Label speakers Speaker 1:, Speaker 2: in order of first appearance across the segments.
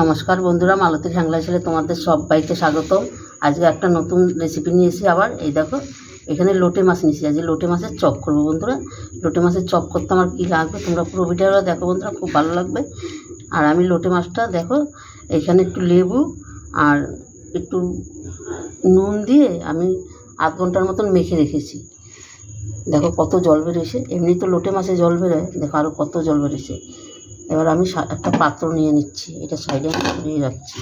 Speaker 1: নমস্কার বন্ধুরা, মালতী হ্যাংলা ছেলে তোমাদের সবাইকে স্বাগতম। আজকে একটা নতুন রেসিপি নিয়ে এসেছি আবার। এই দেখো, এখানে লোটে মাছ নিয়েছি। আজকে লোটে মাছের চপ করব বন্ধুরা। লোটে মাছের চপ করতে আমার কী লাগবে তোমরা পুরো ভিডিওটা দেখো বন্ধুরা, খুব ভালো লাগবে। আর আমি লোটে মাছটা দেখো, এখানে একটু লেবু আর একটু নুন দিয়ে আমি আধ ঘণ্টার মতন মেখে রেখেছি। দেখো কত জল বেরোয়েছে। এমনি তো লোটে মাছে জল বেরোয়। দেখো আরও কত জল বেরোছে এবার আমি একটা পাত্র নিয়ে নিচ্ছি, এটা সাইডে নিয়ে রাখছি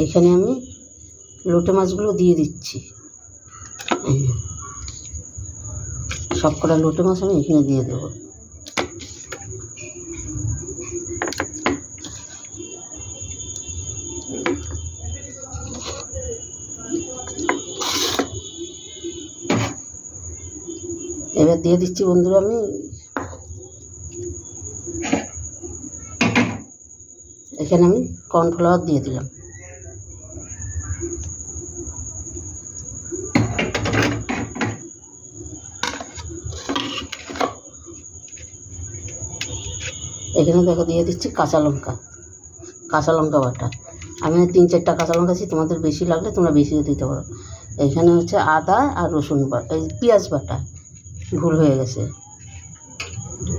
Speaker 1: এইখানে আমি লোটে মাছগুলো দিয়ে দিচ্ছি। সব কটা লোটে মাছ আমি এখানে দিয়ে দেবো এবার দিয়ে দিচ্ছি বন্ধুরা আমি। এখানে আমি কর্নফ্লাওয়ার দিয়ে দিলাম। এখানে দেখো দিয়ে দিচ্ছি কাঁচা লঙ্কা কাঁচা লঙ্কা বাটা। আমি তিন চারটা কাঁচা লঙ্কা আছি তোমাদের বেশি লাগলে তোমরা বেশিও দিতে পারো। এখানে হচ্ছে আদা আর রসুন বাটা, এই পেঁয়াজ বাটা। ভুল হয়ে গেছে।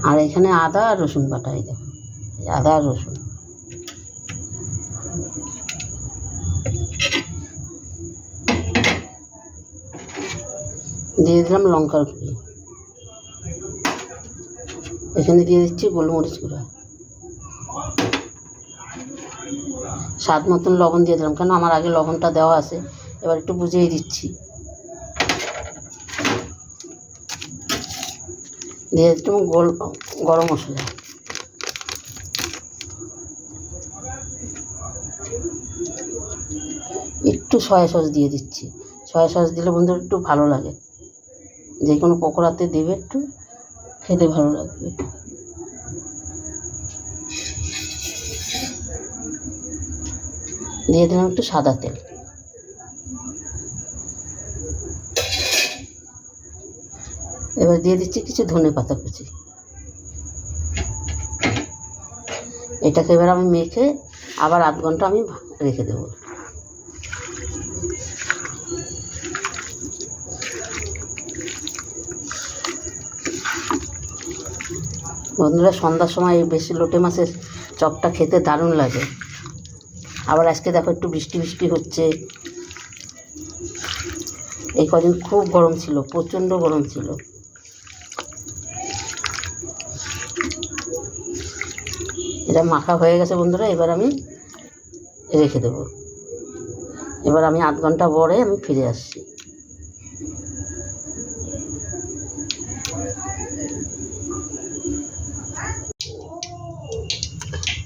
Speaker 1: আর এখানে আদা আর রসুন বাটা, এই দেখো আদা আর রসুন। দিয়ে দিলাম লঙ্কার গুঁড়ি। এখানে দিয়ে দিচ্ছি গোলমরিচ গুঁড়া। স্বাদ মতন লবণ দিয়ে দিলাম, কেন আমার আগে লবণটা দেওয়া আছে, এবার একটু বুঝিয়ে দিচ্ছি। দিয়ে দিলাম গোল গরম মশলা। একটু সয়া সস দিয়ে দিচ্ছি। সয়া সস দিলে বন্ধুরা একটু ভালো লাগে। যে কোনো পকোড়াতে দেবে একটু, খেতে ভালো লাগবে। দিয়ে দিলাম একটু সাদা তেল। এবার দিয়ে দিচ্ছি কিছু ধনে পাতা কুচি। এটাকে এবার আমি মেখে আবার আধ ঘণ্টা আমি রেখে দেবো। বন্ধুরা, সন্ধ্যার সময় এই বেশি লোটে মাছের চপটা খেতে দারুণ লাগে। আবার আজকে দেখো একটু বৃষ্টি বৃষ্টি হচ্ছে। এই কদিন খুব গরম ছিল, প্রচণ্ড গরম ছিল। এটা মাখা হয়ে গেছে বন্ধুরা, এবার আমি রেখে দেবো। এবার আমি আধ ঘণ্টা পরে আমি ফিরে আসছি।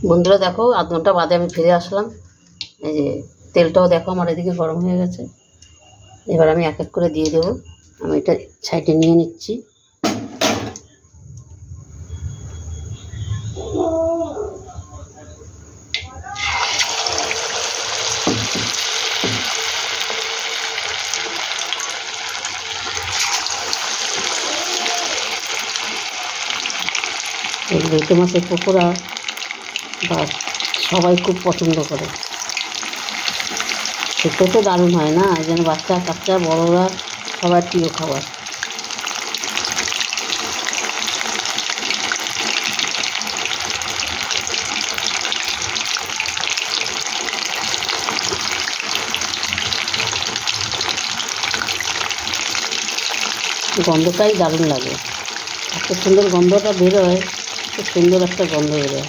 Speaker 1: বন্ধুরা দেখো, আধ ঘণ্টা বাদে আমি ফিরে আসলাম। এই যে তেলটাও দেখো আমার এদিকে গরম হয়ে গেছে। এবার আমি এক এক করে দিয়ে দেবো। আমি এটা সাইডে নিয়ে নিচ্ছি। লোটে মাছের পকোড়া বা সবাই খুব পছন্দ করে। খেতে তো দারুণ হয় না জন্য বাচ্চা, কাচ্চা, বড়রা সবার প্রিয় খাবার। গন্ধটাই দারুণ লাগে। এত সুন্দর গন্ধটা বেরোয় খুব সুন্দর একটা গন্ধ বেরোয়।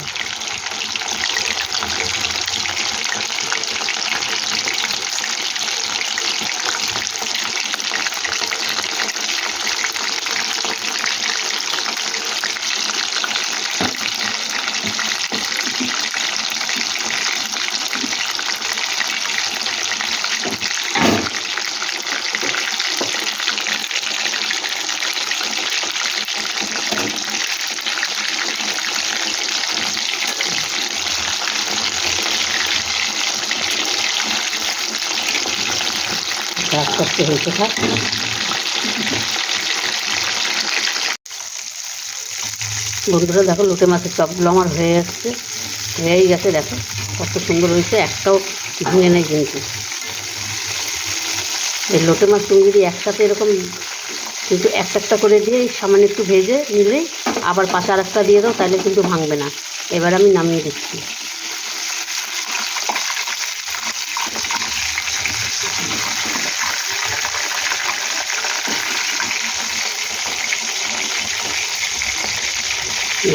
Speaker 1: আস্তে আস্তে হয়েছে থাক বন্ধুরা, দেখো, লোটে মাছের চপগুলো আমার হয়ে যাচ্ছে হয়েই গেছে, দেখো, কত সুন্দর হয়েছে। একটাও ভেঙে নেই কিন্তু। এই লোটে মাছ তুমি যদি একসাথে এরকম কিন্তু একটা একটা করে দিয়ে সামান্য একটু ভেজে নিলেই আবার পাশে আর একটা দিয়ে দাও, তাহলে কিন্তু ভাঙবে না। এবার আমি নামিয়ে দিচ্ছি নামিয়ে দিচ্ছি দেখো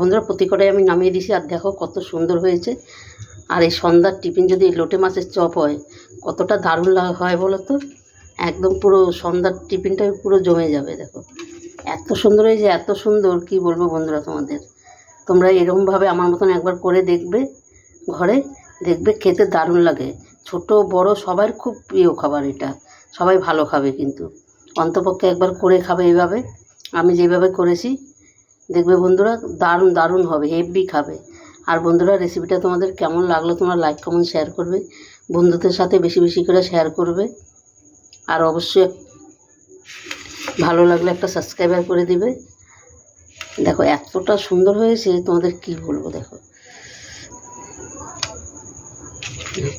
Speaker 1: বন্ধুরা, প্রতি কটাই আমি নামিয়ে দিছি, আর দেখো কত সুন্দর হয়েছে। আর এই সন্ধ্যার টিফিন যদি লোটে মাছের চপ হয়, কতটা দারুণ হয় বলো তো? একদম পুরো সন্ধ্যার টিফিনটা পুরো জমে যাবে, দেখো। এত সুন্দর হয়েছে, এত সুন্দর, কি বলব বন্ধুরা তোমাদের? তোমরা এরকমভাবে আমার মতন একবার করে দেখবে, ঘরে দেখবে খেতে দারুণ লাগে। ছোট, বড় সবার খুব প্রিয় খাবার এটা। সবাই ভালো খাবে কিন্তু। অন্তপক্ষে একবার করে খাবে এইভাবে। আমি যেভাবে করেছি, দেখবে বন্ধুরা দারুণ দারুণ হবে, হেভি খাবে। আর বন্ধুরা রেসিপিটা তোমাদের কেমন লাগল তোমরা লাইক কমেন্ট শেয়ার করবে। বন্ধুদের সাথে বেশি বেশি করে শেয়ার করবে। আর অবশ্যই ভালো লাগলে একটা সাবস্ক্রাইবার করে দিবে। দেখো, এতটা সুন্দর হয়েছে, তোমাদের কি বলব, দেখো।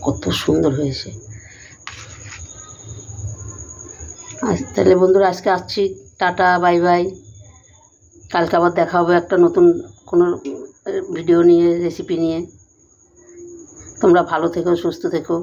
Speaker 1: কত সুন্দর হয়েছে। আজ, তাহলে বন্ধুরা, আজকে আসছি। Tata, bye bye. কালকে আবার দেখা হবে একটা নতুন কোনো ভিডিও নিয়ে রেসিপি নিয়ে। তোমরা ভালো থেকো, সুস্থ থেকো।